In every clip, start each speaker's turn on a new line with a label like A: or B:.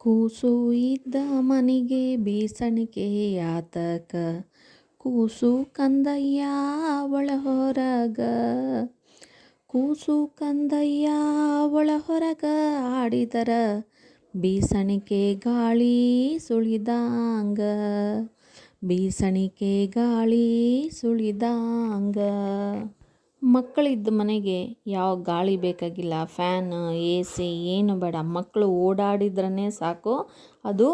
A: ಕೂಸು ಇದ್ದ ಮನೆಗೆ ಬೀಸಣಿಗೆ ಯಾತಕ ಕೂಸು ಕಂದಯ್ಯ ಒಳ ಹೊರಗ ಕೂಸು ಕಂದಯ್ಯ ಒಳ ಹೊರಗ ಆಡಿದರ. ಬೀಸಣಿಕೆ ಗಾಳಿ ಸುಳಿದಾಂಗ. ಬೀಸಣಿಕೆ ಗಾಳಿ ಸುಳಿದಾಂಗ. ಮಕ್ಕಳಿದ್ದ ಮನೆಗೆ ಯಾವ ಗಾಳಿ ಬೇಕಾಗಿಲ್ಲ, ಫ್ಯಾನ್, ಎ ಸಿ ಏನು ಬೇಡ. ಮಕ್ಕಳು ಓಡಾಡಿದ್ರೇ ಸಾಕು. ಅದು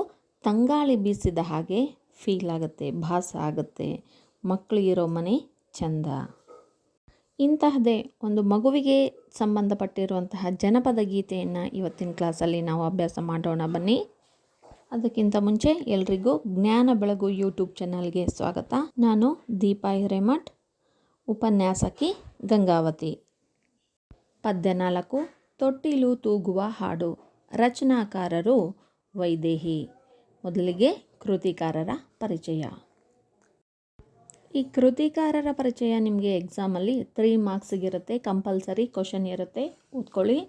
A: ತಂಗಾಳಿ ಬೀಸಿದ ಹಾಗೆ ಫೀಲ್ ಆಗುತ್ತೆ, ಭಾಸ ಆಗುತ್ತೆ. ಮಕ್ಕಳು ಇರೋ ಮನೆ ಚಂದ. ಇಂತಹದೇ ಒಂದು ಮಗುವಿಗೆ ಸಂಬಂಧಪಟ್ಟಿರುವಂತಹ ಜನಪದ ಗೀತೆಯನ್ನು ಇವತ್ತಿನ ಕ್ಲಾಸಲ್ಲಿ ನಾವು ಅಭ್ಯಾಸ ಮಾಡೋಣ. ಬನ್ನಿ. ಅದಕ್ಕಿಂತ ಮುಂಚೆ ಎಲ್ರಿಗೂ ಜ್ಞಾನ ಬೆಳಗು ಯೂಟ್ಯೂಬ್ ಚಾನಲ್ಗೆ ಸ್ವಾಗತ. ನಾನು ದೀಪಾ ಹಿರೇಮಠ್, ಉಪನ್ಯಾಸಕಿ ಗಂಗಾವತಿ. ಪದ್ಯ ನಾಲ್ಕು ತೊಟ್ಟಿಲು ತೂಗುವ ಹಾಡು, ರಚನಾಕಾರರು ವೈದೇಹಿ. ಮೊದಲಿಗೆ ಕೃತಿಕಾರರ ಪರಿಚಯ. ಈ ಕೃತಿಕಾರರ ಪರಿಚಯ ನಿಮಗೆ ಎಕ್ಸಾಮಲ್ಲಿ ತ್ರೀ ಮಾರ್ಕ್ಸಿಗಿರುತ್ತೆ ಕಂಪಲ್ಸರಿ ಕ್ವಶನ್ ಇರುತ್ತೆ. ಓದ್ಕೊಳ್ಳಿ.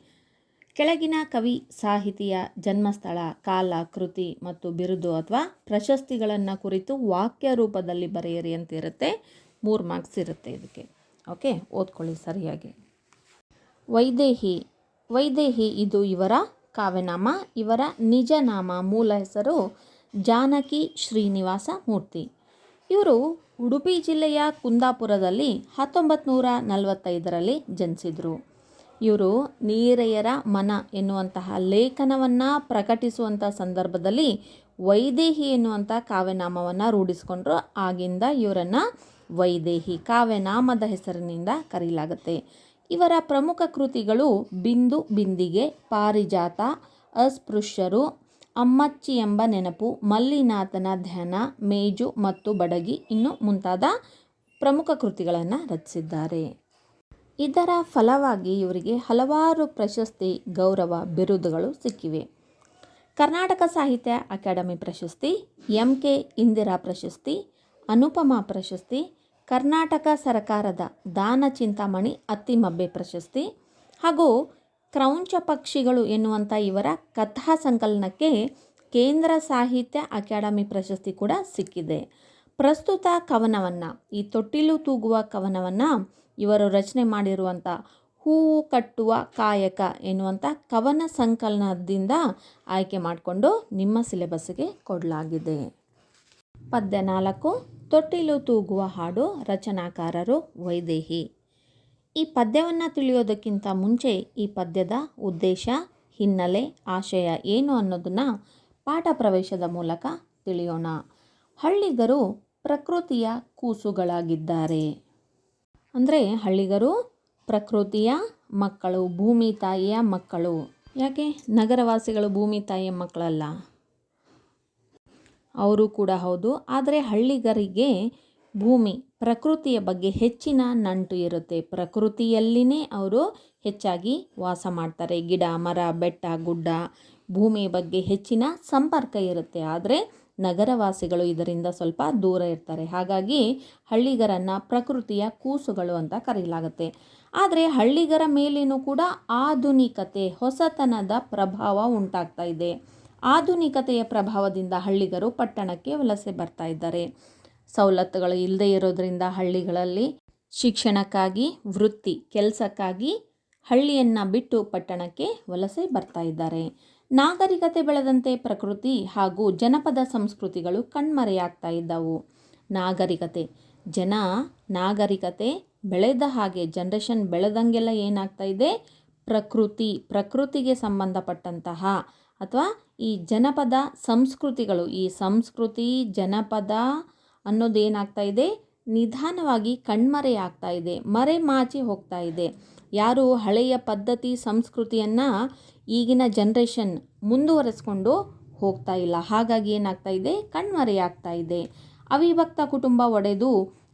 A: ಕೆಳಗಿನ ಕವಿ, ಸಾಹಿತಿಯ ಜನ್ಮಸ್ಥಳ, ಕಾಲ, ಕೃತಿ ಮತ್ತು ಬಿರುದು ಅಥವಾ ಪ್ರಶಸ್ತಿಗಳನ್ನು ಕುರಿತು ವಾಕ್ಯ ರೂಪದಲ್ಲಿ ಬರೆಯಿರಿ ಅಂತ ಇರುತ್ತೆ ಮೂರು ಮಾರ್ಕ್ಸ್ ಇರುತ್ತೆ ಇದಕ್ಕೆ. ಓಕೆ? ಓದ್ಕೊಳ್ಳಿ ಸರಿಯಾಗಿ. ವೈದೇಹಿ. ವೈದೇಹಿ ಇದು ಇವರ ಕಾವ್ಯನಾಮ. ಇವರ ನಿಜ ನಾಮ ಮೂಲ ಹೆಸರು ಜಾನಕಿ ಶ್ರೀನಿವಾಸ ಮೂರ್ತಿ. ಇವರು ಉಡುಪಿ ಜಿಲ್ಲೆಯ ಕುಂದಾಪುರದಲ್ಲಿ ಹತ್ತೊಂಬತ್ತು ನೂರ ನಲವತ್ತೈದರಲ್ಲಿ ಜನಿಸಿದರು. ಇವರು ನೀರೆಯರ ಮನ ಎನ್ನುವಂತಹ ಲೇಖನವನ್ನು ಪ್ರಕಟಿಸುವಂಥ ಸಂದರ್ಭದಲ್ಲಿ ವೈದೇಹಿ ಎನ್ನುವಂಥ ಕಾವ್ಯನಾಮವನ್ನು ರೂಢಿಸಿಕೊಂಡ್ರು. ಆಗಿಂದ ಇವರನ್ನು ವೈದೇಹಿ ಕಾವ್ಯನಾಮದ ಹೆಸರಿನಿಂದ ಕರೆಯಲಾಗುತ್ತೆ. ಇವರ ಪ್ರಮುಖ ಕೃತಿಗಳು ಬಿಂದು, ಬಿಂದಿಗೆ, ಪಾರಿಜಾತ, ಅಸ್ಪೃಶ್ಯರು, ಅಮ್ಮಚ್ಚಿ ಎಂಬ ನೆನಪು, ಮಲ್ಲಿನಾಥನ ಧ್ಯಾನ, ಮೇಜು ಮತ್ತು ಬಡಗಿ ಇನ್ನು ಮುಂತಾದ ಪ್ರಮುಖ ಕೃತಿಗಳನ್ನು ರಚಿಸಿದ್ದಾರೆ. ಇದರ ಫಲವಾಗಿ ಇವರಿಗೆ ಹಲವಾರು ಪ್ರಶಸ್ತಿ, ಗೌರವ, ಬಿರುದುಗಳು ಸಿಕ್ಕಿವೆ. ಕರ್ನಾಟಕ ಸಾಹಿತ್ಯ ಅಕಾಡೆಮಿ ಪ್ರಶಸ್ತಿ, ಎಂ ಕೆ ಇಂದಿರಾ ಪ್ರಶಸ್ತಿ, ಅನುಪಮಾ ಪ್ರಶಸ್ತಿ ಕರ್ನಾಟಕ ಸರ್ಕಾರದ ದಾನ ಚಿಂತಾಮಣಿ ಅತ್ತಿಮಬ್ಬೆ ಪ್ರಶಸ್ತಿ ಹಾಗೂ ಕ್ರೌಂಚ ಪಕ್ಷಿಗಳು ಎನ್ನುವಂಥ ಇವರ ಕಥಾ ಸಂಕಲನಕ್ಕೆ ಕೇಂದ್ರ ಸಾಹಿತ್ಯ ಅಕಾಡೆಮಿ ಪ್ರಶಸ್ತಿ ಕೂಡ ಸಿಕ್ಕಿದೆ. ಪ್ರಸ್ತುತ ಕವನವನ್ನು, ಈ ತೊಟ್ಟಿಲು ತೂಗುವ ಕವನವನ್ನು ಇವರು ರಚನೆ ಮಾಡಿರುವಂಥ ಹೂವು ಕಟ್ಟುವ ಕಾಯಕ ಎನ್ನುವಂಥ ಕವನ ಸಂಕಲನದಿಂದ ಆಯ್ಕೆ ಮಾಡಿಕೊಂಡು ನಿಮ್ಮ ಸಿಲೆಬಸ್ಗೆ ಕೊಡಲಾಗಿದೆ. ಪದ್ಯ ನಾಲ್ಕು ತೊಟ್ಟಿಲು ತೂಗುವ ಹಾಡು ರಚನಾಕಾರರು ವೈದೇಹಿ. ಈ ಪದ್ಯವನ್ನು ತಿಳಿಯೋದಕ್ಕಿಂತ ಮುಂಚೆ ಈ ಪದ್ಯದ ಉದ್ದೇಶ, ಹಿನ್ನೆಲೆ, ಆಶಯ ಏನು ಅನ್ನೋದನ್ನು ಪಾಠ ಪ್ರವೇಶದ ಮೂಲಕ ತಿಳಿಯೋಣ. ಹಳ್ಳಿಗರು ಪ್ರಕೃತಿಯ ಕೂಸುಗಳಾಗಿದ್ದಾರೆ. ಅಂದರೆ ಹಳ್ಳಿಗರು ಪ್ರಕೃತಿಯ ಮಕ್ಕಳು, ಭೂಮಿ ತಾಯಿಯ ಮಕ್ಕಳು. ಯಾಕೆ? ನಗರವಾಸಿಗಳು ಭೂಮಿ ತಾಯಿಯ ಮಕ್ಕಳಲ್ಲ. ಅವರು ಕೂಡ ಹೌದು. ಆದರೆ ಹಳ್ಳಿಗರಿಗೆ ಭೂಮಿ, ಪ್ರಕೃತಿಯ ಬಗ್ಗೆ ಹೆಚ್ಚಿನ ನಂಟು ಇರುತ್ತೆ. ಪ್ರಕೃತಿಯಲ್ಲಿನೇ ಅವರು ಹೆಚ್ಚಾಗಿ ವಾಸ ಮಾಡ್ತಾರೆ. ಗಿಡ, ಮರ, ಬೆಟ್ಟ, ಗುಡ್ಡ, ಭೂಮಿ ಬಗ್ಗೆ ಹೆಚ್ಚಿನ ಸಂಪರ್ಕ ಇರುತ್ತೆ. ಆದರೆ ನಗರವಾಸಿಗಳು ಇದರಿಂದ ಸ್ವಲ್ಪ ದೂರ ಇರ್ತಾರೆ. ಹಾಗಾಗಿ ಹಳ್ಳಿಗರನ್ನು ಪ್ರಕೃತಿಯ ಕೂಸುಗಳು ಅಂತ ಕರೆಯಲಾಗುತ್ತೆ ಆದರೆ ಹಳ್ಳಿಗರ ಮೇಲೇನೂ ಕೂಡ ಆಧುನಿಕತೆ, ಹೊಸತನದ ಪ್ರಭಾವ ಉಂಟಾಗ್ತಾ ಇದೆ. ಆಧುನಿಕತೆಯ ಪ್ರಭಾವದಿಂದ ಹಳ್ಳಿಗರು ಪಟ್ಟಣಕ್ಕೆ ವಲಸೆ ಬರ್ತಾ ಇದ್ದಾರೆ. ಸವಲತ್ತುಗಳು ಇಲ್ಲದೇ ಇರೋದರಿಂದ ಹಳ್ಳಿಗಳಲ್ಲಿ ಶಿಕ್ಷಣಕ್ಕಾಗಿ, ವೃತ್ತಿ ಕೆಲಸಕ್ಕಾಗಿ ಹಳ್ಳಿಯನ್ನು ಬಿಟ್ಟು ಪಟ್ಟಣಕ್ಕೆ ವಲಸೆ ಬರ್ತಾ ಇದ್ದಾರೆ. ನಾಗರಿಕತೆ ಬೆಳೆದಂತೆ ಪ್ರಕೃತಿ ಹಾಗೂ ಜನಪದ ಸಂಸ್ಕೃತಿಗಳು ಕಣ್ಮರೆಯಾಗ್ತಾ ಇದ್ದವು. ನಾಗರಿಕತೆ, ಜನ ನಾಗರಿಕತೆ ಬೆಳೆದ ಹಾಗೆ ಜನ್ರೇಷನ್ ಬೆಳೆದಂಗೆಲ್ಲ ಏನಾಗ್ತಾ ಇದೆ? ಪ್ರಕೃತಿ, ಪ್ರಕೃತಿಗೆ ಸಂಬಂಧಪಟ್ಟಂತಹ ಅಥವಾ ಈ ಜನಪದ ಸಂಸ್ಕೃತಿಗಳು, ಈ ಸಂಸ್ಕೃತಿ ಜನಪದ ಅನ್ನೋದೇನಾಗ್ತಾ ಇದೆ? ನಿಧಾನವಾಗಿ ಕಣ್ಮರೆಯಾಗ್ತಾ ಇದೆ, ಮರೆ ಮಾಚಿ ಹೋಗ್ತಾ ಇದೆ. ಯಾರು ಹಳೆಯ ಪದ್ಧತಿ, ಸಂಸ್ಕೃತಿಯನ್ನು ಈಗಿನ ಜನ್ರೇಷನ್ ಮುಂದುವರೆಸ್ಕೊಂಡು ಹೋಗ್ತಾ ಇಲ್ಲ. ಹಾಗಾಗಿ ಏನಾಗ್ತಾ ಇದೆ? ಕಣ್ಮರೆಯಾಗ್ತಾ ಇದೆ. ಅವಿಭಕ್ತ ಕುಟುಂಬ ಒಡೆದು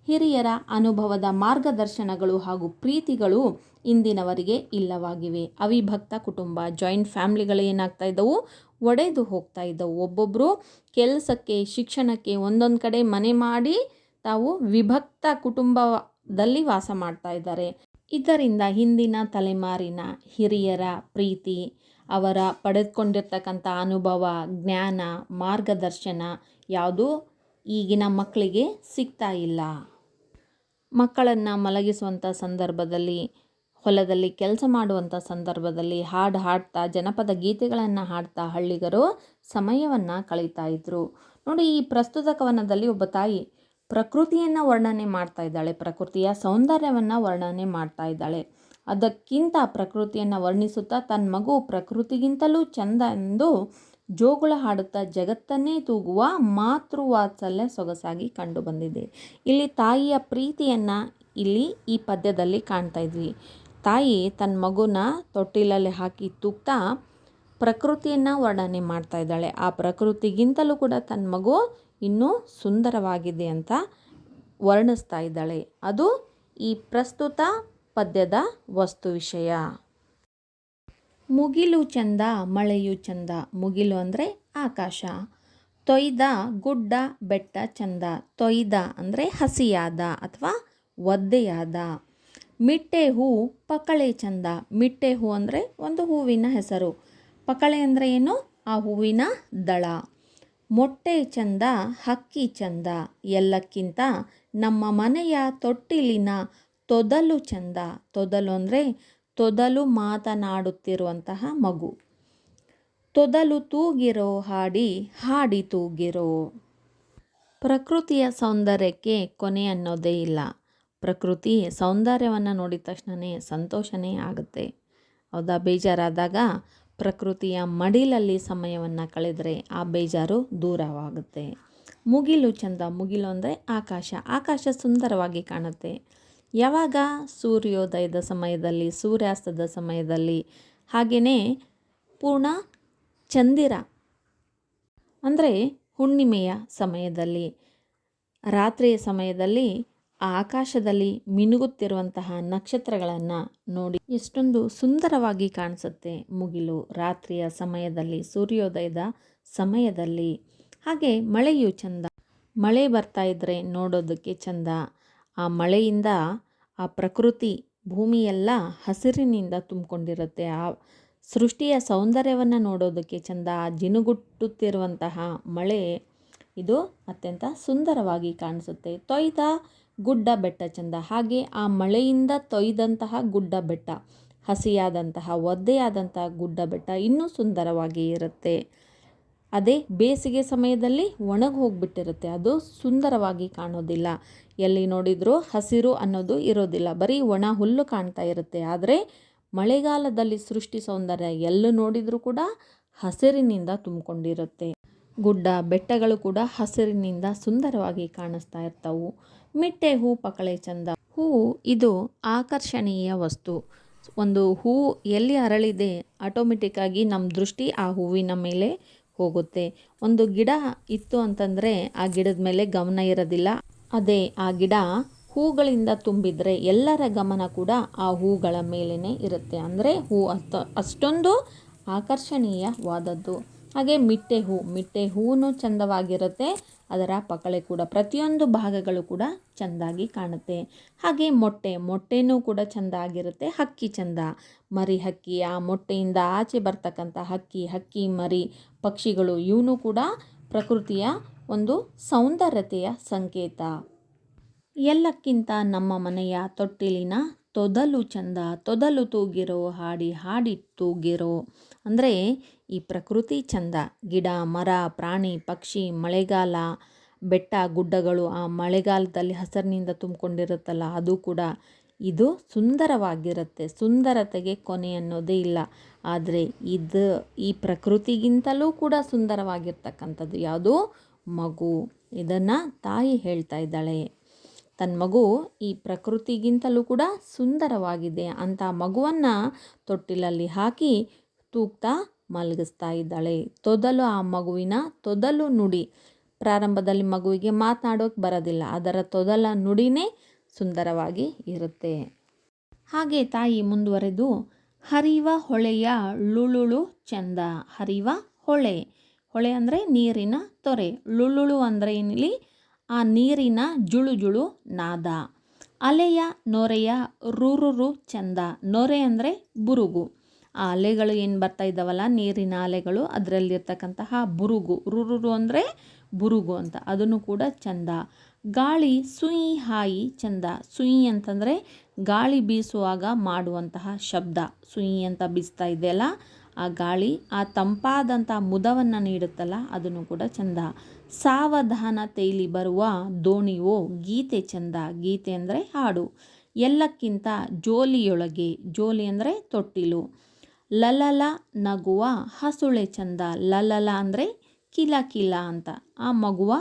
A: ಹಿರಿಯರ ಅನುಭವದ ಮಾರ್ಗದರ್ಶನಗಳು ಹಾಗೂ ಪ್ರೀತಿಗಳು ಇಂದಿನವರಿಗೆ ಇಲ್ಲವಾಗಿವೆ. ಅವಿಭಕ್ತ ಕುಟುಂಬ ಜಾಯಿಂಟ್ ಫ್ಯಾಮ್ಲಿಗಳು ಏನಾಗ್ತಾ ಇದ್ದವು? ಒಡೆದು ಹೋಗ್ತಾ ಇದ್ದವು. ಒಬ್ಬೊಬ್ಬರು ಕೆಲಸಕ್ಕೆ, ಶಿಕ್ಷಣಕ್ಕೆ ಒಂದೊಂದು ಕಡೆ ಮನೆ ಮಾಡಿ ತಾವು ವಿಭಕ್ತ ಕುಟುಂಬದಲ್ಲಿ ವಾಸ ಮಾಡ್ತಾ ಇದ್ದಾರೆ. ಇದರಿಂದ ಹಿಂದಿನ ತಲೆಮಾರಿನ ಹಿರಿಯರ ಪ್ರೀತಿ, ಅವರ ಪಡೆದುಕೊಂಡಿರ್ತಕ್ಕಂಥ ಅನುಭವ, ಜ್ಞಾನ, ಮಾರ್ಗದರ್ಶನ ಯಾವುದೂ ಈಗಿನ ಮಕ್ಕಳಿಗೆ ಸಿಗ್ತಾ ಇಲ್ಲ. ಮಕ್ಕಳನ್ನು ಮಲಗಿಸುವಂಥ ಸಂದರ್ಭದಲ್ಲಿ, ಹೊಲದಲ್ಲಿ ಕೆಲಸ ಮಾಡುವಂಥ ಸಂದರ್ಭದಲ್ಲಿ ಹಾಡು ಹಾಡ್ತಾ, ಜನಪದ ಗೀತೆಗಳನ್ನು ಹಾಡ್ತಾ ಹಳ್ಳಿಗರು ಸಮಯವನ್ನು ಕಳೀತಾ ಇದ್ದರು ನೋಡಿ, ಈ ಪ್ರಸ್ತುತ ಕವನದಲ್ಲಿ ಒಬ್ಬ ತಾಯಿ ಪ್ರಕೃತಿಯನ್ನು ವರ್ಣನೆ ಮಾಡ್ತಾ ಇದ್ದಾಳೆ, ಪ್ರಕೃತಿಯ ಸೌಂದರ್ಯವನ್ನು ವರ್ಣನೆ ಮಾಡ್ತಾ ಇದ್ದಾಳೆ. ಅದಕ್ಕಿಂತ ಪ್ರಕೃತಿಯನ್ನು ವರ್ಣಿಸುತ್ತಾ ತನ್ನ ಮಗು ಪ್ರಕೃತಿಗಿಂತಲೂ ಚಂದ ಎಂದು ಜೋಗುಳ ಹಾಡುತ್ತಾ ಜಗತ್ತನ್ನೇ ತೂಗುವ ಮಾತೃವಾತ್ಸಲ್ಯ ಸೊಗಸಾಗಿ ಕಂಡು ಬಂದಿದೆ ಇಲ್ಲಿ ತಾಯಿಯ ಪ್ರೀತಿಯನ್ನು ಇಲ್ಲಿ ಈ ಪದ್ಯದಲ್ಲಿ ಕಾಣ್ತಾ ಇದ್ವಿ. ತಾಯಿ ತನ್ನ ಮಗುನ ತೊಟ್ಟಿಲಲ್ಲಿ ಹಾಕಿ ತೂಗ್ತಾ ಪ್ರಕೃತಿಯನ್ನು ವರ್ಣನೆ ಮಾಡ್ತಾ ಇದ್ದಾಳೆ. ಆ ಪ್ರಕೃತಿಗಿಂತಲೂ ಕೂಡ ತನ್ನ ಮಗು ಇನ್ನೂ ಸುಂದರವಾಗಿದೆ ಅಂತ ವರ್ಣಿಸ್ತಾ ಇದ್ದಾಳೆ. ಅದು ಈ ಪ್ರಸ್ತುತ ಪದ್ಯದ ವಸ್ತು ವಿಷಯ. ಮುಗಿಲು ಚಂದ, ಮಳೆಯು ಚಂದ. ಮುಗಿಲು ಅಂದರೆ ಆಕಾಶ. ತೊಯ್ದ ಗುಡ್ಡ, ಬೆಟ್ಟ ಚಂದ. ತೊಯ್ದ ಅಂದರೆ ಹಸಿಯಾದ ಅಥವಾ ಒದ್ದೆಯಾದ. ಮಿಟ್ಟೆ ಹೂ, ಪಕಳೆ ಚಂದ. ಮಿಟ್ಟೆ ಹೂ ಅಂದರೆ ಒಂದು ಹೂವಿನ ಹೆಸರು. ಪಕಳೆ ಅಂದರೆ ಏನು? ಆ ಹೂವಿನ ದಳ. ಮೊಟ್ಟೆ ಚಂದ, ಹಕ್ಕಿ ಚಂದ. ಎಲ್ಲಕ್ಕಿಂತ ನಮ್ಮ ಮನೆಯ ತೊಟ್ಟಿಲಿನ ತೊದಲು ಚಂದ. ತೊದಲು ಅಂದರೆ ತೊದಲು ಮಾತನಾಡುತ್ತಿರುವಂತಹ ಮಗು. ತೊದಲು ತೂಗಿರೋ ಹಾಡಿ ಹಾಡಿ ತೂಗಿರೋ. ಪ್ರಕೃತಿಯ ಸೌಂದರ್ಯಕ್ಕೆ ಕೊನೆ ಅನ್ನೋದೇ ಇಲ್ಲ. ಪ್ರಕೃತಿ ಸೌಂದರ್ಯವನ್ನು ನೋಡಿದ ತಕ್ಷಣವೇ ಸಂತೋಷನೇ ಆಗುತ್ತೆ. ಹೌದಾ? ಬೇಜಾರಾದಾಗ ಪ್ರಕೃತಿಯ ಮಡಿಲಲ್ಲಿ ಸಮಯವನ್ನು ಕಳೆದರೆ ಆ ಬೇಜಾರು ದೂರವಾಗುತ್ತೆ. ಮುಗಿಲು ಚಂದ ಮುಗಿಲು ಅಂದರೆ ಆಕಾಶ. ಆಕಾಶ ಸುಂದರವಾಗಿ ಕಾಣುತ್ತೆ. ಯಾವಾಗ ಸೂರ್ಯೋದಯದ ಸಮಯದಲ್ಲಿ, ಸೂರ್ಯಾಸ್ತದ ಸಮಯದಲ್ಲಿ? ಹಾಗೆಯೇ ಪೂರ್ಣ ಚಂದಿರ ಅಂದರೆ ಹುಣ್ಣಿಮೆಯ ಸಮಯದಲ್ಲಿ, ರಾತ್ರಿಯ ಸಮಯದಲ್ಲಿ ಆಕಾಶದಲ್ಲಿ ಮಿನುಗುತ್ತಿರುವಂತಹ ನಕ್ಷತ್ರಗಳನ್ನು ನೋಡಿ. ಎಷ್ಟೊಂದು ಸುಂದರವಾಗಿ ಕಾಣಿಸುತ್ತೆ ಮುಗಿಲು ರಾತ್ರಿಯ ಸಮಯದಲ್ಲಿ, ಸೂರ್ಯೋದಯದ ಸಮಯದಲ್ಲಿ. ಹಾಗೆ ಮಳೆಯು ಚಂದ. ಮಳೆ ಬರ್ತಾ ಇದ್ದರೆ ನೋಡೋದಕ್ಕೆ ಚಂದ. ಆ ಮಳೆಯಿಂದ ಆ ಪ್ರಕೃತಿ ಭೂಮಿಯೆಲ್ಲ ಹಸಿರಿನಿಂದ ತುಂಬಿಕೊಂಡಿರುತ್ತೆ. ಆ ಸೃಷ್ಟಿಯ ಸೌಂದರ್ಯವನ್ನು ನೋಡೋದಕ್ಕೆ ಚಂದ ಜಿನುಗುಟ್ಟುತ್ತಿರುವಂತಹ ಮಳೆ ಇದು ಅತ್ಯಂತ ಸುಂದರವಾಗಿ ಕಾಣಿಸುತ್ತೆ. ತೊಯ್ದ ಗುಡ್ಡ ಬೆಟ್ಟ ಚಂದ. ಹಾಗೆ ಆ ಮಳೆಯಿಂದ ತೊಯ್ದಂತಹ ಗುಡ್ಡ ಬೆಟ್ಟ, ಹಸಿಯಾದಂತಹ ಒದ್ದೆಯಾದಂತಹ ಗುಡ್ಡ ಬೆಟ್ಟ ಇನ್ನೂ ಸುಂದರವಾಗಿ ಇರುತ್ತೆ. ಅದೇ ಬೇಸಿಗೆ ಸಮಯದಲ್ಲಿ ಒಣಗಿ ಹೋಗಿಬಿಟ್ಟಿರುತ್ತೆ. ಅದು ಸುಂದರವಾಗಿ ಕಾಣೋದಿಲ್ಲ. ಎಲ್ಲಿ ನೋಡಿದರೂ ಹಸಿರು ಅನ್ನೋದು ಇರೋದಿಲ್ಲ. ಬರೀ ಒಣ ಹುಲ್ಲು ಕಾಣ್ತಾ ಇರುತ್ತೆ. ಆದರೆ ಮಳೆಗಾಲದಲ್ಲಿ ಸೃಷ್ಟಿ ಸೌಂದರ್ಯ ಎಲ್ಲೂ ನೋಡಿದರೂ ಕೂಡ ಹಸಿರಿನಿಂದ ತುಂಬಿಕೊಂಡಿರುತ್ತೆ. ಗುಡ್ಡ, ಬೆಟ್ಟಗಳು ಕೂಡ ಹಸಿರಿನಿಂದ ಸುಂದರವಾಗಿ ಕಾಣಿಸ್ತಾ ಇರ್ತವು. ಮಿಟ್ಟೆ ಹೂ, ಪಕಳೆ ಚಂದ. ಹೂ, ಇದು ಆಕರ್ಷಣೀಯ ವಸ್ತು. ಒಂದು ಹೂ ಎಲ್ಲಿ ಅರಳಿದೆ ಆಟೋಮೆಟಿಕ್ಕಾಗಿ ನಮ್ಮ ದೃಷ್ಟಿ ಆ ಹೂವಿನ ಮೇಲೆ ಹೋಗುತ್ತೆ. ಒಂದು ಗಿಡ ಇತ್ತು ಅಂತಂದರೆ ಆ ಗಿಡದ ಮೇಲೆ ಗಮನ ಇರೋದಿಲ್ಲ. ಅದೇ ಆ ಗಿಡ ಹೂಗಳಿಂದ ತುಂಬಿದರೆ ಎಲ್ಲರ ಗಮನ ಕೂಡ ಆ ಹೂಗಳ ಮೇಲೇ ಇರುತ್ತೆ. ಅಂದರೆ ಹೂ ಅಷ್ಟ ಅಷ್ಟೊಂದು ಆಕರ್ಷಣೀಯವಾದದ್ದು. ಹಾಗೆ ಮಿಟ್ಟೆ ಹೂ, ಮಿಟ್ಟೆ ಹೂವು ಚಂದವಾಗಿರುತ್ತೆ. ಅದರ ಪಕಳೆ ಕೂಡ, ಪ್ರತಿಯೊಂದು ಭಾಗಗಳು ಕೂಡ ಚೆಂದಾಗಿ ಕಾಣುತ್ತೆ. ಹಾಗೆ ಮೊಟ್ಟೆ, ಮೊಟ್ಟೆನೂ ಕೂಡ ಚೆಂದ ಆಗಿರುತ್ತೆ ಹಕ್ಕಿ ಚೆಂದ. ಮರಿ ಹಕ್ಕಿ, ಆ ಮೊಟ್ಟೆಯಿಂದ ಆಚೆ ಬರ್ತಕ್ಕಂಥ ಹಕ್ಕಿ ಹಕ್ಕಿ ಮರಿ ಪಕ್ಷಿಗಳು, ಇವನು ಕೂಡ ಪ್ರಕೃತಿಯ ಒಂದು ಸೌಂದರ್ಯತೆಯ ಸಂಕೇತ. ಎಲ್ಲಕ್ಕಿಂತ ನಮ್ಮ ಮನೆಯ ತೊಟ್ಟಿಲಿನ ತೊದಲು ಚಂದ, ತೊದಲು ತೂಗಿರೋ, ಹಾಡಿ ಹಾಡಿ ತೂಗಿರೋ. ಅಂದರೆ ಈ ಪ್ರಕೃತಿ ಚಂದ. ಗಿಡ, ಮರ, ಪ್ರಾಣಿ, ಪಕ್ಷಿ, ಮಳೆಗಾಲ, ಬೆಟ್ಟ, ಗುಡ್ಡಗಳು ಆ ಮಳೆಗಾಲದಲ್ಲಿ ಹಸಿರಿನಿಂದ ತುಂಬಿಕೊಂಡಿರುತ್ತಲ್ಲ, ಅದು ಕೂಡ ಇದು ಸುಂದರವಾಗಿರುತ್ತೆ. ಸುಂದರತೆಗೆ ಕೊನೆ ಅನ್ನೋದೇ ಇಲ್ಲ. ಆದರೆ ಇದು ಈ ಪ್ರಕೃತಿಗಿಂತಲೂ ಕೂಡ ಸುಂದರವಾಗಿರ್ತಕ್ಕಂಥದ್ದು. ಯಾವುದು ಮಗು. ಇದನ್ನು ತಾಯಿ ಹೇಳ್ತಾ ಇದ್ದಾಳೆ. ತನ್ನ ಮಗು ಈ ಪ್ರಕೃತಿಗಿಂತಲೂ ಕೂಡ ಸುಂದರವಾಗಿದೆ ಅಂತ ಮಗುವನ್ನು ತೊಟ್ಟಿಲಲ್ಲಿ ಹಾಕಿ ತೂಕ್ತಾ ಮಲಗಿಸ್ತಾ ಇದ್ದಾಳೆ. ತೊದಲು ಆ ಮಗುವಿನ ತೊದಲು ನುಡಿ. ಪ್ರಾರಂಭದಲ್ಲಿ ಮಗುವಿಗೆ ಮಾತನಾಡೋಕೆ ಬರೋದಿಲ್ಲ. ಅದರ ತೊದಲ ನುಡಿನೇ ಸುಂದರವಾಗಿ ಇರುತ್ತೆ. ಹಾಗೆ ತಾಯಿ ಮುಂದುವರೆದು, ಹರಿವ ಹೊಳೆಯ ಲುಳುಳು ಚಂದ. ಹರಿವ ಹೊಳೆ. ಹೊಳೆ ಅಂದರೆ ನೀರಿನ ತೊರೆ. ಲುಳುಳು ಅಂದರೆ ಏನಿಲ್ಲಿ ಆ ನೀರಿನ ಜುಳು ಜುಳು ನಾದ. ಅಲೆಯ ನೊರೆಯ ರುರುರು ಚಂದ. ನೊರೆ ಅಂದರೆ ಬುರುಗು. ಆ ಅಲೆಗಳು ಏನು ಬರ್ತಾ ಇದ್ದಾವಲ್ಲ, ನೀರಿನ ಅಲೆಗಳು, ಅದರಲ್ಲಿರ್ತಕ್ಕಂತಹ ಬುರುಗು. ರುರುರು ಅಂದರೆ ಬುರುಗು ಅಂತ. ಅದನ್ನು ಕೂಡ ಚಂದ. ಗಾಳಿ ಸುಯಿ ಹಾಯಿ ಚಂದ. ಸುಯಿ ಅಂತಂದರೆ ಗಾಳಿ ಬೀಸುವಾಗ ಮಾಡುವಂತಹ ಶಬ್ದ. ಸುಯಿ ಅಂತ ಬೀಸ್ತಾ ಇದೆಯಲ್ಲ ಆ ಗಾಳಿ, ಆ ತಂಪಾದಂಥ ಮುದವನ್ನು ನೀಡುತ್ತಲ್ಲ, ಅದನ್ನು ಕೂಡ ಚಂದ. ಸಾವಧಾನ ತೈಲಿ ಬರುವ ದೋಣಿಯೋ ಗೀತೆ ಚಂದ. ಗೀತೆ ಅಂದರೆ ಹಾಡು. ಎಲ್ಲಕ್ಕಿಂತ ಜೋಲಿಯೊಳಗೆ, ಜೋಲಿ ಅಂದರೆ ತೊಟ್ಟಿಲು. ಲಲಲ ನಗುವ ಹಸುಳೆ ಚಂದ. ಲಲಲ ಅಂದರೆ ಕಿಲ ಕಿಲ ಅಂತ. ಆ ಮಗುವ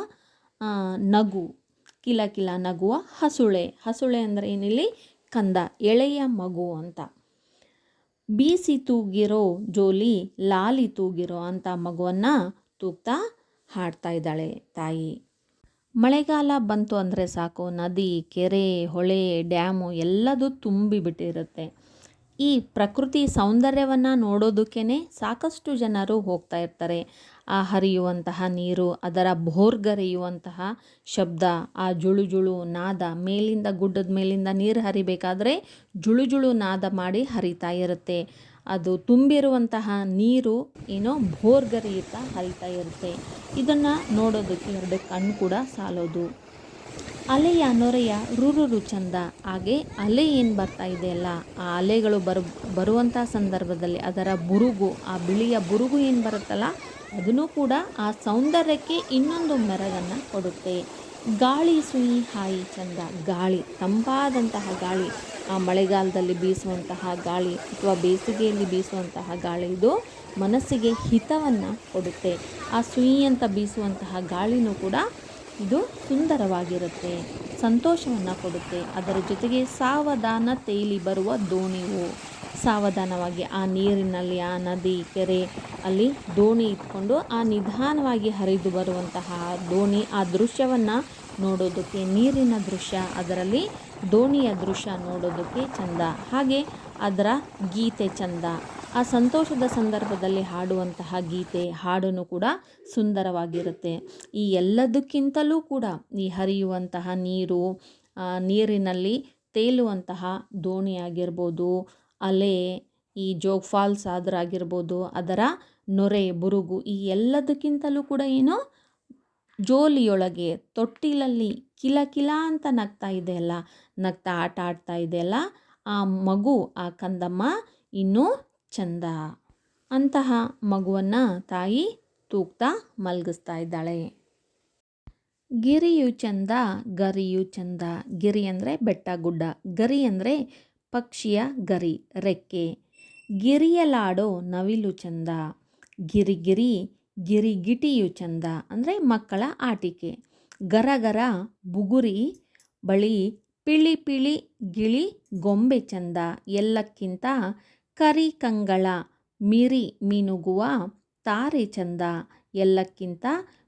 A: ನಗು. ಕಿಲ ಕಿಲ ನಗುವ ಹಸುಳೆ. ಹಸುಳೆ ಅಂದರೆ ಏನಿಲ್ಲಿ? ಕಂದ. ಎಳೆಯ ಮಗು ಅಂತ. ಬೀಸಿ ತೂಗಿರೋ ಜೋಲಿ ಲಾಲಿ ತೂಗಿರೋ ಅಂತ ಮಗುವನ್ನು ತೂಗ್ತಾ ಹಾಡ್ತಾ ಇದ್ದಾಳೆ ತಾಯಿ. ಮಳೆಗಾಲ ಬಂತು ಅಂದರೆ ಸಾಕು. ನದಿ, ಕೆರೆ, ಹೊಳೆ, ಡ್ಯಾಮು ಎಲ್ಲದೂ ತುಂಬಿಬಿಟ್ಟಿರುತ್ತೆ ಈ ಪ್ರಕೃತಿ ಸೌಂದರ್ಯವನ್ನು ನೋಡೋದಕ್ಕೇ ಸಾಕಷ್ಟು ಜನರು ಹೋಗ್ತಾ ಇರ್ತಾರೆ. ಆ ಹರಿಯುವಂತಹ ನೀರು, ಅದರ ಭೋರ್ಗರೆಯುವಂತಹ ಶಬ್ದ, ಆ ಜುಳು ಜುಳು ನಾದ ಮೇಲಿಂದ ಗುಡ್ಡದ ಮೇಲಿಂದ ನೀರು ಹರಿಬೇಕಾದ್ರೆ ಜುಳು ಜುಳು ನಾದ ಮಾಡಿ ಹರಿತಾ ಇರುತ್ತೆ. ಅದು ತುಂಬಿರುವಂತಹ ನೀರು ಏನೋ ಭೋರ್ಗರೆಯುತ್ತಾ ಹರಿತಾ ಇರುತ್ತೆ. ಇದನ್ನು ನೋಡೋದಕ್ಕೆ ಎರಡು ಕಣ್ಣು ಕೂಡ ಸಾಲೋದು. ಅಲೆಯ ನೊರೆಯ ರುರುರು ಚಂದ. ಹಾಗೆ ಅಲೆ ಏನು ಬರ್ತಾ ಇದೆಯಲ್ಲ ಆ ಅಲೆಗಳು ಬರು ಬರುವಂಥ ಸಂದರ್ಭದಲ್ಲಿ ಅದರ ಬುರುಗು, ಆ ಬಿಳಿಯ ಬುರುಗು ಏನು ಬರುತ್ತಲ್ಲ? ಅದನ್ನು ಕೂಡ ಆ ಸೌಂದರ್ಯಕ್ಕೆ ಇನ್ನೊಂದು ಮೆರಗನ್ನು ಕೊಡುತ್ತೆ. ಗಾಳಿ ಸುಯಿ, ಹಾಯಿ ಚಂದ. ಗಾಳಿ, ತಂಪಾದಂತಹ ಗಾಳಿ. ಆ ಮಳೆಗಾಲದಲ್ಲಿ ಬೀಸುವಂತಹ ಗಾಳಿ ಅಥವಾ ಬೇಸಿಗೆಯಲ್ಲಿ ಬೀಸುವಂತಹ ಗಾಳಿ, ಇದು ಮನಸ್ಸಿಗೆ ಹಿತವನ್ನು ಕೊಡುತ್ತೆ. ಆ ಸುಯಿ ಅಂತ ಬೀಸುವಂತಹ ಗಾಳಿನೂ ಕೂಡ ಇದು ಸುಂದರವಾಗಿರುತ್ತೆ, ಸಂತೋಷವನ್ನು ಕೊಡುತ್ತೆ. ಅದರ ಜೊತೆಗೆ ಸಾವಧಾನ ತೇಲಿ ಬರುವ ದೋಣಿವು ಸಾವಧಾನವಾಗಿ ಆ ನೀರಿನಲ್ಲಿ, ಆ ನದಿ, ಕೆರೆ ಅಲ್ಲಿ ದೋಣಿ ಇಟ್ಕೊಂಡು ಆ ನಿಧಾನವಾಗಿ ಹರಿದು ಬರುವಂತಹ ದೋಣಿ, ಆ ದೃಶ್ಯವನ್ನು ನೋಡೋದಕ್ಕೆ, ನೀರಿನ ದೃಶ್ಯ, ಅದರಲ್ಲಿ ದೋಣಿಯ ದೃಶ್ಯ ನೋಡೋದಕ್ಕೆ ಚಂದ. ಹಾಗೆ ಅದರ ಗೀತೆ ಚಂದ. ಆ ಸಂತೋಷದ ಸಂದರ್ಭದಲ್ಲಿ ಹಾಡುವಂತಹ ಗೀತೆ, ಹಾಡನ್ನು ಕೂಡ ಸುಂದರವಾಗಿರುತ್ತೆ. ಈ ಎಲ್ಲದಕ್ಕಿಂತಲೂ ಕೂಡ ಈ ಹರಿಯುವಂತಹ ನೀರು ನೀರಿನಲ್ಲಿ ತೇಲುವಂತಹ ದೋಣಿ ಆಗಿರ್ಬೋದು ಅಲೆ, ಈ ಜೋಗ್ ಫಾಲ್ಸ್ ಆದ್ರಾಗಿರ್ಬೋದು ಅದರ ನೊರೆ, ಬುರುಗು, ಈ ಎಲ್ಲದಕ್ಕಿಂತಲೂ ಕೂಡ ಏನು? ಜೋಲಿಯೊಳಗೆ, ತೊಟ್ಟಿಲಲ್ಲಿ ಕಿಲ ಕಿಲ ಅಂತ ನಗ್ತಾ ಇದೆ ಅಲ್ಲ? ನಗ್ತಾ ಆಟ ಆಡ್ತಾ ಇದೆಯಲ್ಲ ಆ ಮಗು, ಆ ಕಂದಮ್ಮ ಇನ್ನೂ ಚಂದ. ಅಂತಹ ಮಗುವನ್ನು ತಾಯಿ ತೂಗ್ತಾ ಮಲಗಿಸ್ತಾ ಇದ್ದಾಳೆ. ಗಿರಿಯು ಚಂದ, ಗರಿಯು ಚಂದ. ಗಿರಿ ಅಂದರೆ ಬೆಟ್ಟ ಗುಡ್ಡ. ಗರಿ ಅಂದರೆ ಪಕ್ಷಿಯ ಗರಿ, ರೆಕ್ಕೆ. ಗಿರಿಯಲಾಡೋ ನವಿಲು ಚಂದ. ಗಿರಿಗಿರಿ, ಗಿರಿಗಿಟಿಯು ಚಂದ. ಅಂದರೆ ಮಕ್ಕಳ ಆಟಿಕೆ. ಗರಗರ ಬುಗುರಿ ಬಳಿ ಪಿಳಿ ಪಿಳಿ ಗಿಳಿ ಗೊಂಬೆ ಚಂದ. ಎಲ್ಲಕ್ಕಿಂತ ಕರಿ ಕಂಗಳ, ಮಿರಿ ಮಿನುಗುವ ತಾರೆ ಚಂದ. ಎಲ್ಲಕ್ಕಿಂತ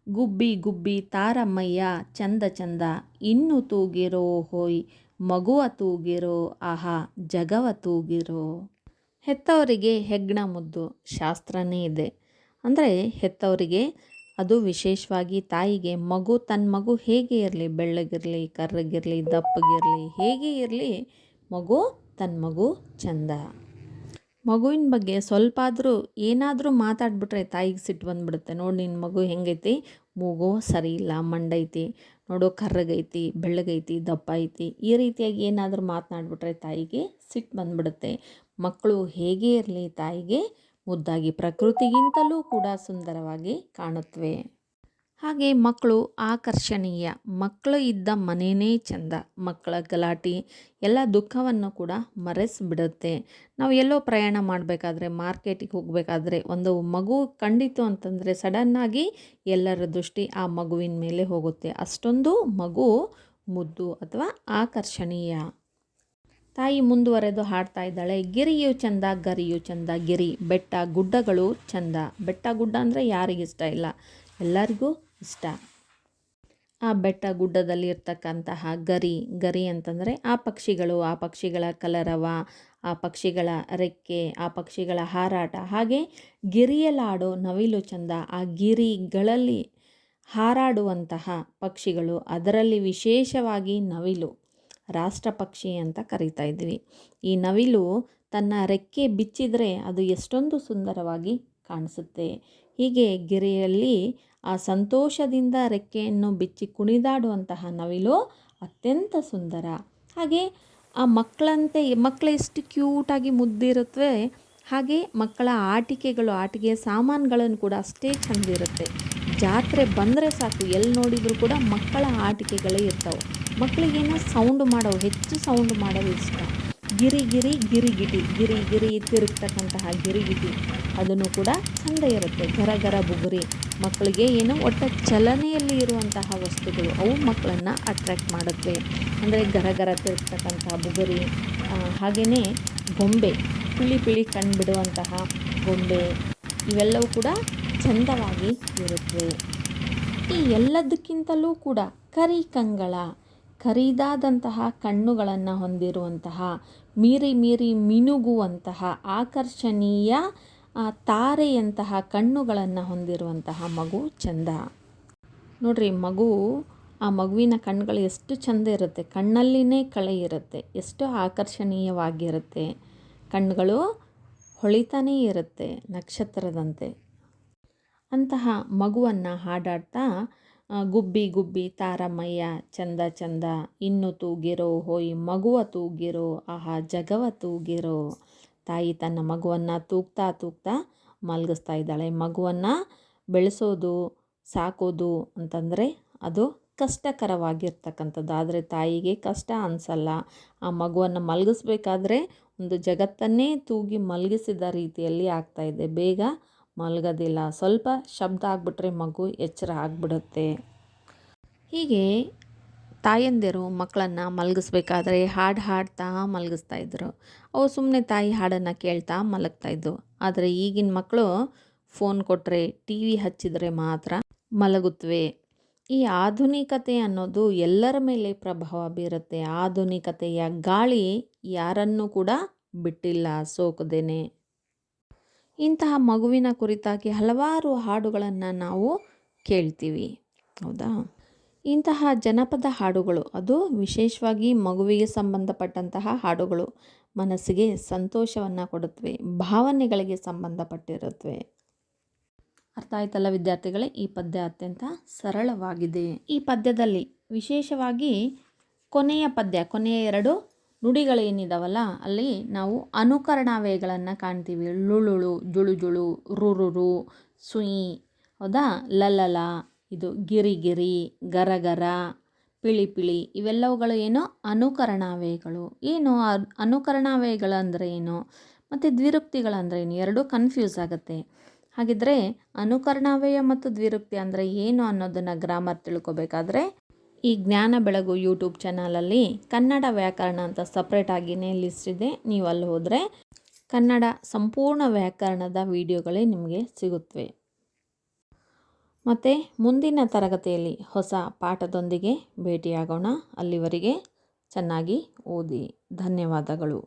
A: ಗುಬ್ಬಿ ಗುಬ್ಬಿ ತಾರಮ್ಮಯ್ಯ ಚಂದ ಚಂದ. ಇನ್ನು ತೂಗಿರೋ ಹೋಯ್ ಮಗುವ ತೂಗಿರೋ ಆಹಾ ಜಗವ ತೂಗಿರೋ ಹೆತ್ತವರಿಗೆ ಹೆಗ್ಗಣ ಮುದ್ದು ಶಾಸ್ತ್ರನೇ ಇದೆ. ಅಂದರೆ ಹೆತ್ತವರಿಗೆ ಅದು ವಿಶೇಷವಾಗಿ ತಾಯಿಗೆ ಮಗು ತನ್ನ ಮಗು ಹೇಗೆ ಇರಲಿ, ಬೆಳ್ಳಗಿರಲಿ, ಕರ್ರಗಿರಲಿ, ದಪ್ಪಗಿರಲಿ, ಹೇಗೆ ಇರಲಿ, ಮಗು ತನ್ನ ಮಗು ಚಂದ. ಮಗುವಿನ ಬಗ್ಗೆ ಸ್ವಲ್ಪ ಆದರೂ ಏನಾದರೂ ಮಾತಾಡ್ಬಿಟ್ರೆ ತಾಯಿಗೆ ಸಿಟ್ಟು ಬಂದ್ಬಿಡುತ್ತೆ. ನೋಡಿ ನಿನ್ನ ಮಗು ಹೆಂಗೈತಿ? ಮೂಗು ಸರಿ ಇಲ್ಲ ಮಂಡೈತಿ, ನೋಡು ಕರ್ರಗೈತಿ, ಬೆಳ್ಳಗೈತಿ ದಪ್ಪ ಐತಿ ಈ ರೀತಿಯಾಗಿ ಏನಾದರೂ ಮಾತನಾಡ್ಬಿಟ್ರೆ ತಾಯಿಗೆ ಸಿಟ್ಟು ಬಂದ್ಬಿಡುತ್ತೆ. ಮಕ್ಕಳು ಹೇಗೆ ಇರಲಿ ತಾಯಿಗೆ ಮುದ್ದಾಗಿ ಪ್ರಕೃತಿಗಿಂತಲೂ ಕೂಡ ಸುಂದರವಾಗಿ ಕಾಣುತ್ತವೆ ಹಾಗೆ ಮಕ್ಕಳು ಆಕರ್ಷಣೀಯ. ಮಕ್ಕಳು ಇದ್ದ ಮನೆಯೇ ಚಂದ. ಮಕ್ಕಳ ಗಲಾಟೆ, ಎಲ್ಲ ದುಃಖವನ್ನು ಕೂಡ ಮರೆಸಿಬಿಡುತ್ತೆ. ನಾವು ಎಲ್ಲೋ ಪ್ರಯಾಣ ಮಾಡಬೇಕಾದ್ರೆ, ಮಾರ್ಕೆಟಿಗೆ ಹೋಗಬೇಕಾದ್ರೆ, ಒಂದು ಮಗು ಕಂಡಿತು ಅಂತಂದರೆ ಸಡನ್ನಾಗಿ ಎಲ್ಲರ ದೃಷ್ಟಿ ಆ ಮಗುವಿನ ಮೇಲೆ ಹೋಗುತ್ತೆ. ಅಷ್ಟೊಂದು ಮಗು ಮುದ್ದು ಅಥವಾ ಆಕರ್ಷಣೀಯ. ತಾಯಿ ಮುಂದುವರೆದು ಹಾಡ್ತಾ ಇದ್ದಾಳೆ, ಗಿರಿಯು ಚಂದ, ಗರಿಯು ಚಂದ, ಗಿರಿ, ಬೆಟ್ಟ ಗುಡ್ಡಗಳು ಚಂದ. ಬೆಟ್ಟ ಗುಡ್ಡ ಅಂದರೆ ಯಾರಿಗಿಷ್ಟ ಇಲ್ಲ. ಎಲ್ಲರಿಗೂ ಇಷ್ಟ. ಆ ಬೆಟ್ಟ ಗುಡ್ಡದಲ್ಲಿ ಇರ್ತಕ್ಕಂತಹ ಗರಿ ಗರಿ ಅಂತಂದರೆ ಆ ಪಕ್ಷಿಗಳು, ಆ ಪಕ್ಷಿಗಳ ಕಲರವ, ಆ ಪಕ್ಷಿಗಳ ರೆಕ್ಕೆ, ಆ ಪಕ್ಷಿಗಳ ಹಾರಾಟ. ಹಾಗೆ ಗಿರಿಯಲಾಡೋ ನವಿಲು ಚಂದ, ಆ ಗಿರಿಗಳಲ್ಲಿ ಹಾರಾಡುವಂತಹ ಪಕ್ಷಿಗಳು ಅದರಲ್ಲಿ ವಿಶೇಷವಾಗಿ ನವಿಲು ರಾಷ್ಟ್ರ ಪಕ್ಷಿ ಅಂತ ಕರಿತಾ ಇದ್ವಿ. ಈ ನವಿಲು ತನ್ನ ರೆಕ್ಕೆ ಬಿಚ್ಚಿದರೆ ಅದು ಎಷ್ಟೊಂದು ಸುಂದರವಾಗಿ ಕಾಣಿಸುತ್ತೆ. ಹೀಗೆ ಗೆರೆಯಲ್ಲಿ ಆ ಸಂತೋಷದಿಂದ ರೆಕ್ಕೆಯನ್ನು ಬಿಚ್ಚಿ ಕುಣಿದಾಡುವಂತಹ ನವಿಲು ಅತ್ಯಂತ ಸುಂದರ. ಹಾಗೆ ಆ ಮಕ್ಕಳಂತೆ ಮಕ್ಕಳು ಎಷ್ಟು ಕ್ಯೂಟಾಗಿ ಮುದ್ದಿರುತ್ತವೆ, ಹಾಗೆ ಮಕ್ಕಳ ಆಟಿಕೆಗಳು ಆಟಿಕೆ ಸಾಮಾನುಗಳನ್ನು ಕೂಡ ಅಷ್ಟೇ ಚೆಂದಿರುತ್ತೆ. ಜಾತ್ರೆ ಬಂದರೆ ಸಾಕು, ಎಲ್ಲಿ ನೋಡಿದರೂ ಕೂಡ ಮಕ್ಕಳ ಆಟಿಕೆಗಳೇ ಇರ್ತವೆ. ಮಕ್ಕಳಿಗೇನೋ ಸೌಂಡ್ ಮಾಡೋ, ಹೆಚ್ಚು ಸೌಂಡ್ ಮಾಡೋದು ಇಷ್ಟ. ಗಿರಿ ಗಿರಿ ಗಿರಿಗಿಟಿ ಗಿರಿ ಗಿರಿ ತಿರುಗ್ತಕ್ಕಂತಹ ಗಿರಿಗಿಟಿ. ಅದನ್ನು ಕೂಡ ಚಂದ ಇರುತ್ತೆ ಗರ ಗರ ಬುಗುರಿ. ಮಕ್ಕಳಿಗೆ ಏನು ಒಟ್ಟ ಚಲನೆಯಲ್ಲಿ ಇರುವಂತಹ ವಸ್ತುಗಳು, ಅವು ಮಕ್ಕಳನ್ನು ಅಟ್ರ್ಯಾಕ್ಟ್ ಮಾಡುತ್ತವೆ. ಅಂದರೆ ಗರ ಗರ ತಿರುಗ್ತಕ್ಕಂತಹ ಬುಗುರಿ ಹಾಗೆಯೇ ಗೊಂಬೆ, ಪಿಳಿ ಪಿಳಿ ಕಂಡುಬಿಡುವಂತಹ ಬಿಡುವಂತಹ ಗೊಂಬೆ, ಇವೆಲ್ಲವೂ ಕೂಡ ಚಂದವಾಗಿ ಇರುತ್ತವೆ. ಈ ಎಲ್ಲದಕ್ಕಿಂತಲೂ ಕೂಡ ಕರಿ ಕಂಗಳ, ಕರಿದಾದಂತಹ ಕಣ್ಣುಗಳನ್ನು ಹೊಂದಿರುವಂತಹ ಮೀರಿ ಮೀರಿ ಮಿನುಗುವಂತಹ ಆಕರ್ಷಣೀಯ ತಾರೆಯಂತಹ ಕಣ್ಣುಗಳನ್ನು ಹೊಂದಿರುವಂತಹ ಮಗು ಚಂದ. ನೋಡ್ರಿ, ಮಗು, ಆ ಮಗುವಿನ ಕಣ್ಣುಗಳು ಎಷ್ಟು ಚಂದ ಇರುತ್ತೆ. ಕಣ್ಣಲ್ಲಿನೇ ಕಳೆ ಇರುತ್ತೆ. ಎಷ್ಟು ಆಕರ್ಷಣೀಯವಾಗಿರುತ್ತೆ. ಕಣ್ಣುಗಳು ಹೊಳಿತಾನೇ ಇರುತ್ತೆ ನಕ್ಷತ್ರದಂತೆ. ಅಂತಹ ಮಗುವನ್ನು ಹಾಡಾಡ್ತಾ ಗುಬ್ಬಿ ಗುಬ್ಬಿ ತಾರಮ್ಮಯ್ಯ ಚಂದ ಚಂದ, ಇನ್ನು ತೂಗಿರೋ, ಹೋಯ್ ಮಗುವ ತೂಗಿರೋ, ಆಹಾ ಜಗವ ತೂಗಿರೋ. ತಾಯಿ ತನ್ನ ಮಗುವನ್ನು ತೂಗ್ತಾ ತೂಗ್ತಾ ಮಲಗಿಸ್ತಾ ಇದ್ದಾಳೆ. ಮಗುವನ್ನು ಬೆಳೆಸೋದು, ಸಾಕೋದು ಅಂತಂದರೆ ಅದು ಕಷ್ಟಕರವಾಗಿರ್ತಕ್ಕಂಥದ್ದು. ಆದರೆ ತಾಯಿಗೆ ಕಷ್ಟ ಅನಿಸಲ್ಲ. ಆ ಮಗುವನ್ನು ಮಲಗಿಸ್ಬೇಕಾದ್ರೆ ಒಂದು ಜಗತ್ತನ್ನೇ ತೂಗಿ ಮಲಗಿಸಿದ ರೀತಿಯಲ್ಲಿ ಆಗ್ತಾಯಿದೆ ಬೇಗ ಮಲಗೋದಿಲ್ಲ. ಸ್ವಲ್ಪ ಶಬ್ದ ಆಗಿಬಿಟ್ರೆ ಮಗು ಎಚ್ಚರ ಆಗಿಬಿಡುತ್ತೆ. ಹೀಗೆ ತಾಯಂದಿರು ಮಕ್ಕಳನ್ನು ಮಲಗಿಸ್ಬೇಕಾದ್ರೆ ಹಾಡು ಹಾಡ್ತಾ ಇದ್ದರು ಅವು ಸುಮ್ಮನೆ ತಾಯಿ ಹಾಡನ್ನು ಕೇಳ್ತಾ ಮಲಗ್ತಾ ಮಲಗ್ತಾಯಿದ್ವು ಆದರೆ ಈಗಿನ ಮಕ್ಕಳು ಫೋನ್ ಕೊಟ್ಟರೆ ಟಿ ವಿ ಹಚ್ಚಿದರೆ ಮಾತ್ರ ಮಲಗುತ್ತವೆ ಈ ಆಧುನಿಕತೆ ಅನ್ನೋದು ಎಲ್ಲರ ಮೇಲೆ ಪ್ರಭಾವ ಬೀರುತ್ತೆ. ಆಧುನಿಕತೆಯ ಗಾಳಿ ಯಾರನ್ನೂ ಕೂಡ ಬಿಟ್ಟಿಲ್ಲ ಸೋಕದೇನೆ. ಇಂತಹ ಮಗುವಿನ ಕುರಿತಾಗಿ ಹಲವಾರು ಹಾಡುಗಳನ್ನು ನಾವು ಕೇಳ್ತೀವಿ. ಹೌದಾ? ಇಂತಹ ಜನಪದ ಹಾಡುಗಳು, ಅದು ವಿಶೇಷವಾಗಿ ಮಗುವಿಗೆ ಸಂಬಂಧಪಟ್ಟಂತಹ ಹಾಡುಗಳು ಮನಸ್ಸಿಗೆ ಸಂತೋಷವನ್ನು ಕೊಡುತ್ತವೆ, ಭಾವನೆಗಳಿಗೆ ಸಂಬಂಧಪಟ್ಟಿರುತ್ತವೆ. ಅರ್ಥ ಆಯ್ತಲ್ಲ ವಿದ್ಯಾರ್ಥಿಗಳೇ? ಈ ಪದ್ಯ ಅತ್ಯಂತ ಸರಳವಾಗಿದೆ. ಈ ಪದ್ಯದಲ್ಲಿ ವಿಶೇಷವಾಗಿ ಕೊನೆಯ ಪದ್ಯ, ಕೊನೆಯ ಎರಡು ನುಡಿಗಳೇನಿದಾವಲ್ಲ, ಅಲ್ಲಿ ನಾವು ಅನುಕರಣಾವ್ಯಯಗಳನ್ನು ಕಾಣ್ತೀವಿ. ಲುಳುಳು ಜುಳು ಜುಳು ರುರುರು, ಸುಯಿ, ಹೌದಾ? ಲಲಲ, ಇದು ಗಿರಿಗಿರಿ ಗಿರಿ ಗರಗರ ಪಿಳಿ ಪಿಳಿ ಇವೆಲ್ಲವುಗಳು ಏನು? ಅನುಕರಣಾವ್ಯಯಗಳು ಏನು ಅನುಕರಣಾವಯಗಳು ಅಂದರೆ ಏನು? ಮತ್ತು ದ್ವಿರುಕ್ತಿಗಳಂದರೆ ಏನು? ಎರಡೂ ಕನ್ಫ್ಯೂಸ್ ಆಗುತ್ತೆ. ಹಾಗಿದ್ರೆ ಅನುಕರಣಾವ್ಯಯ ಮತ್ತು ದ್ವಿರುಕ್ತಿ ಅಂದರೆ ಏನು ಅನ್ನೋದನ್ನು ಗ್ರಾಮರ್ ತಿಳ್ಕೊಬೇಕಾದ್ರೆ ಈ ಜ್ಞಾನ ಬೆಳಗು ಯೂಟ್ಯೂಬ್ ಚಾನಲಲ್ಲಿ ಕನ್ನಡ ವ್ಯಾಕರಣ ಅಂತ ಸಪ್ರೇಟಾಗಿಯೇ ಲಿಸ್ಟ್ ಇದೆ. ನೀವು ಅಲ್ಲಿ ಹೋದರೆ ಕನ್ನಡ ಸಂಪೂರ್ಣ ವ್ಯಾಕರಣದ ವಿಡಿಯೋಗಳೇ ನಿಮಗೆ ಸಿಗುತ್ತವೆ ಮತ್ತು ಮುಂದಿನ ತರಗತಿಯಲ್ಲಿ ಹೊಸ ಪಾಠದೊಂದಿಗೆ ಭೇಟಿಯಾಗೋಣ. ಅಲ್ಲಿವರೆಗೆ ಚೆನ್ನಾಗಿ ಓದಿ. ಧನ್ಯವಾದಗಳು.